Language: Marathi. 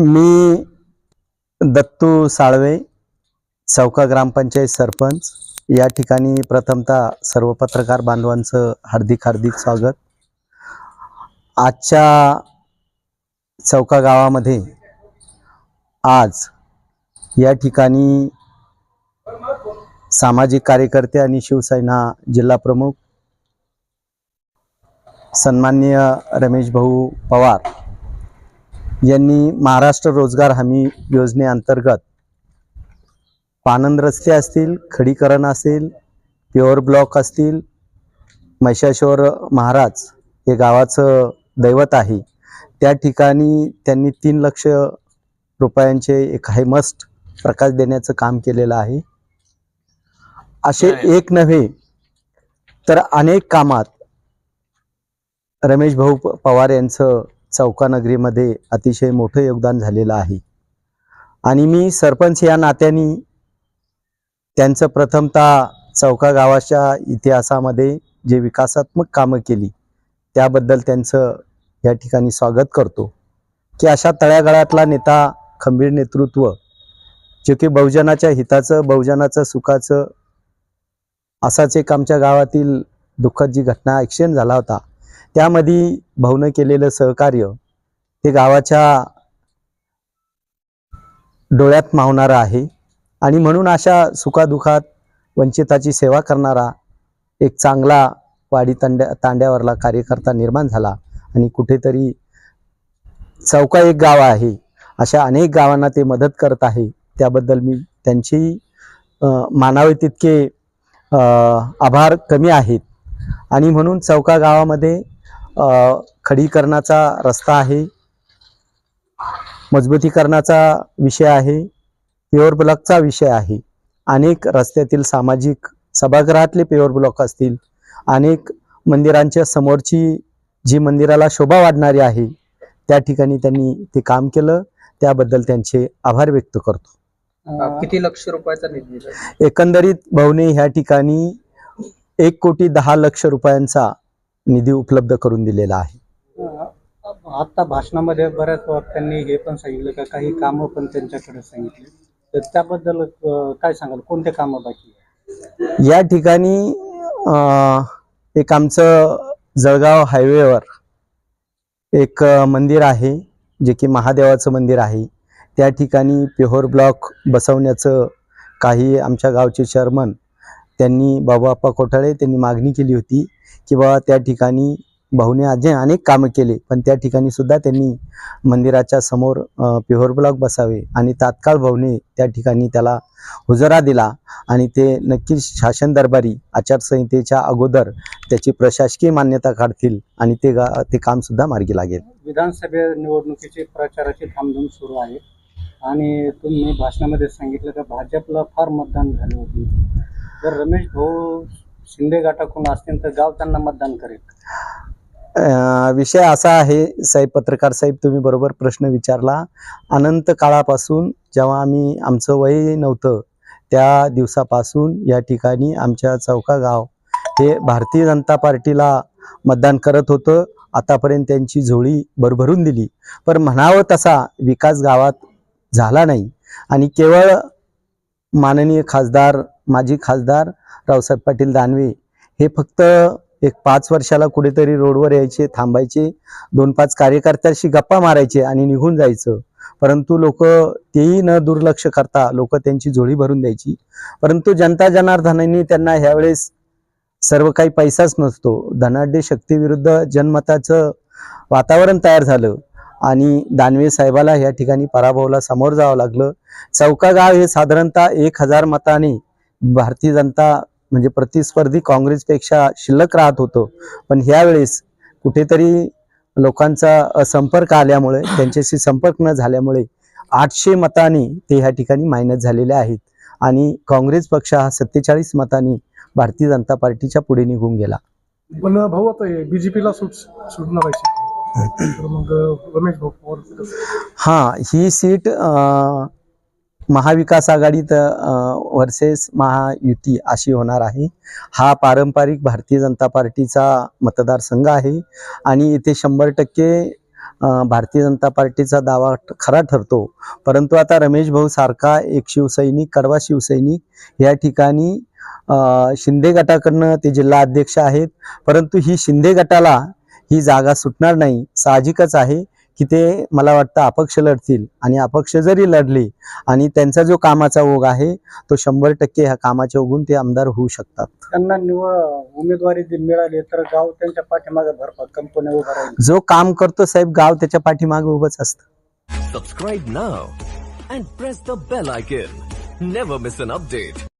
मी दत्तू साळवे चौका ग्रामपंचायत सरपंच. या ठिकाणी प्रथमतः सर्व पत्रकार बांधवांचं हार्दिक हार्दिक स्वागत. आजच्या चौका गावामध्ये आज या ठिकाणी सामाजिक कार्यकर्ते आणि शिवसेना जिल्हा प्रमुख सन्माननीय रमेश भाऊ पवार यांनी महाराष्ट्र रोजगार हमी योजनेअंतर्गत पानंद रस्ते असतील खडीकरण असेल प्युअर ब्लॉक असतील महिषाश्वर महाराज हे गावाचं दैवत आहे. त्या ठिकाणी त्यांनी तीन लक्ष रुपयांचे एक हायमस्ट प्रकाश देण्याचं काम केलेलं आहे. असे एक नव्हे तर अनेक कामात रमेश भाऊ प- पवार यांचं चौकानगरीमध्ये अतिशय मोठं योगदान झालेलं आहे. आणि मी सरपंच या नात्याने त्यांचं प्रथमतः चौका गावाच्या इतिहासामध्ये जे विकासात्मक कामं केली त्याबद्दल त्यांचं या ठिकाणी स्वागत करतो. की अशा तळ्यागळातला नेता खंबीर नेतृत्व जे की बहुजनाच्या हिताचं बहुजनाचं सुखाचं असाच एक आमच्या गावातील दुःखद जी घटना ॲक्सिडेंट झाला होता त्यामध्ये भाऊनं केलेलं सहकार्य हे गावाच्या डोळ्यात मावणारं आहे. आणि म्हणून अशा सुखादुखात वंचिताची सेवा करणारा एक चांगला वाडी तांड्या तांड्यावरला कार्यकर्ता निर्माण झाला. आणि कुठेतरी चौका एक गाव आहे. अशा अनेक गावांना ते मदत करत आहे. त्याबद्दल मी त्यांची मानावे तितके आभार कमी आहेत. आणि म्हणून चौका गावामध्ये खडीकरणाचा रस्ता आहे. मजबूतीकरणाचा विषय आहे. प्युअर ब्लॉकचा विषय आहे. अनेक रस्त्यातील सामाजिक सभागृहातले प्युअर ब्लॉक असतील. अनेक मंदिरांच्या समोरची जी मंदिराला शोभा वाढणारी आहे त्या ठिकाणी त्यांनी ते काम केलं. त्याबद्दल त्यांचे आभार व्यक्त करतो. किती लक्ष रुपयाचा निधी? एकंदरीत भाऊने ह्या ठिकाणी एक कोटी दहा लक्ष रुपयांचा निधी उपलब्ध करून दिलेला आहे. आता भाषणामध्ये बऱ्याच वेळा त्यांनी हे पण सांगितलं का काही कामं पण त्यांच्याकडे सांगितली. तर त्याबद्दल काय सांगाल? कोणते कामं बाकी? या ठिकाणी एक आमचं जळगाव हायवेवर एक मंदिर आहे जे की महादेवाचं मंदिर आहे. त्या ठिकाणी प्युअर ब्लॉक बसवण्याचं काही आमच्या गावचे चेअरमन त्यांनी बाबाप्पा कोठाळे त्यांनी मागणी केली होती की बाबा त्या ठिकाणी भाऊने अजय अनेक कामं केले पण त्या ठिकाणी सुद्धा त्यांनी मंदिराच्या समोर प्युअर ब्लॉक बसावे आणि तात्काळ भाऊने त्या ठिकाणी त्याला हुजरा दिला आणि ते नक्कीच शासन दरबारी आचारसंहितेच्या अगोदर त्याची प्रशासकीय मान्यता काढतील आणि ते गा ते कामसुद्धा मार्गी लागेल. विधानसभा निवडणुकीची प्रचाराची थांबधूम सुरू आहे आणि तुम्ही भाषणामध्ये सांगितलं तर भाजपला फार मतदान झाले होते. जर रमेश भाऊ शिंदे गटाकडून असतील तर गाव त्यांना मतदान करेल. विषय असा आहे साहेब पत्रकार साहेब तुम्ही बरोबर प्रश्न विचारला. अनंत काळापासून जेव्हा आम्ही आमचं वय नव्हतं त्या दिवसापासून या ठिकाणी आमच्या चौका गाव हे भारतीय जनता पार्टीला मतदान करत होतं. आतापर्यंत त्यांची झोळी भरभरून दिली. पण म्हणावं तसा विकास गावात झाला नाही. आणि केवळ माननीय खासदार माजी खासदार रावसाहेब पाटील दानवे हे फक्त एक पाच वर्षाला कुठेतरी रोडवर यायचे थांबायचे दोन पाच कार्यकर्त्याशी गप्पा मारायचे आणि निघून जायचं. परंतु लोक तेही न दुर्लक्ष करता लोक त्यांची जोडी भरून द्यायची. परंतु जनता जनार्दनांनी त्यांना ह्यावेळेस सर्व काही पैसाच नसतो. धनाढ्य शक्तीविरुद्ध जनमताचं वातावरण तयार झालं. आणि दानवे साहेबाला या ठिकाणी पराभवला समोर जावं लागलं. चौका गाव हे साधारणतः एक हजार मताने भारतीय जनता म्हणजे प्रतिस्पर्धी काँग्रेसपेक्षा शिल्लक राहत होतं. पण ह्यावेळेस कुठेतरी लोकांचा संपर्क आल्यामुळे त्यांच्याशी संपर्क न झाल्यामुळे आठशे मताने ते ह्या ठिकाणी मायनस झालेले आहेत. आणि काँग्रेस पक्ष हा सत्तेचाळीस मतांनी भारतीय जनता पार्टीच्या पुढे निघून गेला. पण भाऊ आता बीजेपीला सुट सुटणार तर मग रमेश भाऊ पवार हां ही सीट महाविकास आघाडीत वर्सेस महायुती अशी होणार आहे. हा पारंपरिक भारतीय जनता पार्टीचा मतदारसंघ आहे आणि इथे शंभर टक्के भारतीय जनता पार्टीचा दावा खरा ठरतो. परंतु आता रमेश भाऊ सारखा एक शिवसैनिक कडवा शिवसैनिक या ठिकाणी शिंदे गटाकडनं ते जिल्हा अध्यक्ष आहेत. परंतु ही शिंदे गटाला ही जागा सुटणार नाही. साहजिकच आहे की ते मला वाटतं अपक्ष लढतील. आणि अपक्ष जरी लढले आणि त्यांचा जो कामाचा ओघ आहे तो शंभर टक्के ह्या कामाच्या ओघून ते आमदार होऊ शकतात. त्यांना निवड उमेदवारी जर मिळाली तर गाव त्यांच्या पाठीमागे भरपात कंपन्या उभा राहील. जो काम करतो साहेब गाव त्याच्या पाठीमागे उभंच असतं. Subscribe now and press the bell icon. Never miss an update.